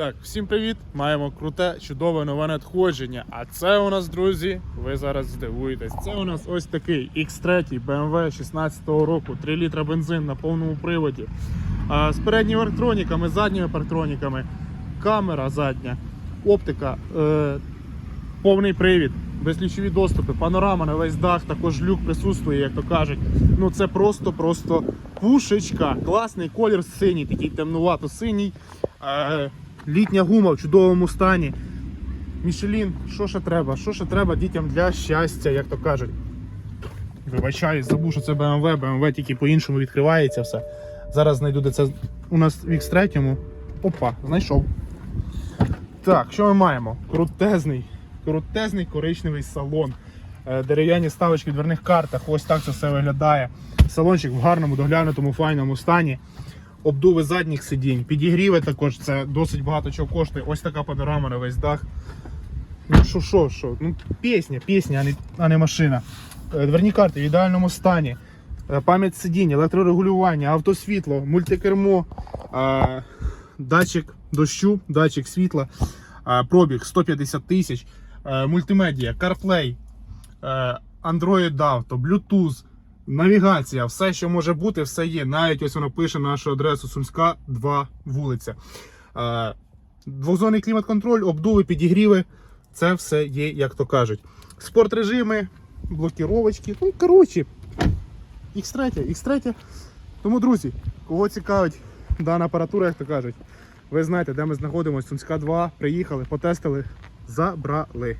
Так, всім привіт! Маємо круте, чудове нове надходження. А це у нас, друзі, ви зараз здивуєтесь. Це у нас ось такий X3 BMW 16 року, 3 літра бензин на повному приводі. З передніми електроніками, задніми парктроніками, камера задня, оптика, е, повний привід, безключові доступи, панорама на весь дах, також люк присутствує, як то кажуть. Ну це просто-просто пушечка. Класний колір синій, такий темнувато-синій. Літня гума в чудовому стані. Мішелін, що ще треба? Що ще треба дітям для щастя, як то кажуть. Вибачаюсь, забув, що це BMW, BMW тільки по-іншому відкривається все. Зараз знайду, де це у нас в X3. Опа, знайшов. Так, що ми маємо? Крутезний, крутезний коричневий салон. Е, Дерев'яні ставочки в дверних картах. Ось так це все виглядає. Салончик в гарному, доглянутому, файному стані. Обдуви задніх сидінь, підігріви також, це досить багато чого коштує. Ось така панорама на весь дах. Ну що, що, що? Ну, пісня, пісня, а не, а не машина. Е, Дверні карти в ідеальному стані. Е, Пам'ять сидінь, електрорегулювання, автосвітло, мультикермо, е, датчик дощу, датчик світла, пробіг 150 тисяч, мультимедіа, CarPlay, Android Auto, Bluetooth, навігація, все, що може бути, все є. Навіть ось воно пише нашу адресу Сумська, 2 вулиця. Е, Двохзонний клімат-контроль, обдуви, підігріви. Це все є, як то кажуть. Спорт режими, блокіровочки. Ну, коротше, X3, X3. Тому, друзі, кого цікавить дана апаратура, як то кажуть, ви знаєте, де ми знаходимося. Сумська 2, приїхали, потестили, забрали.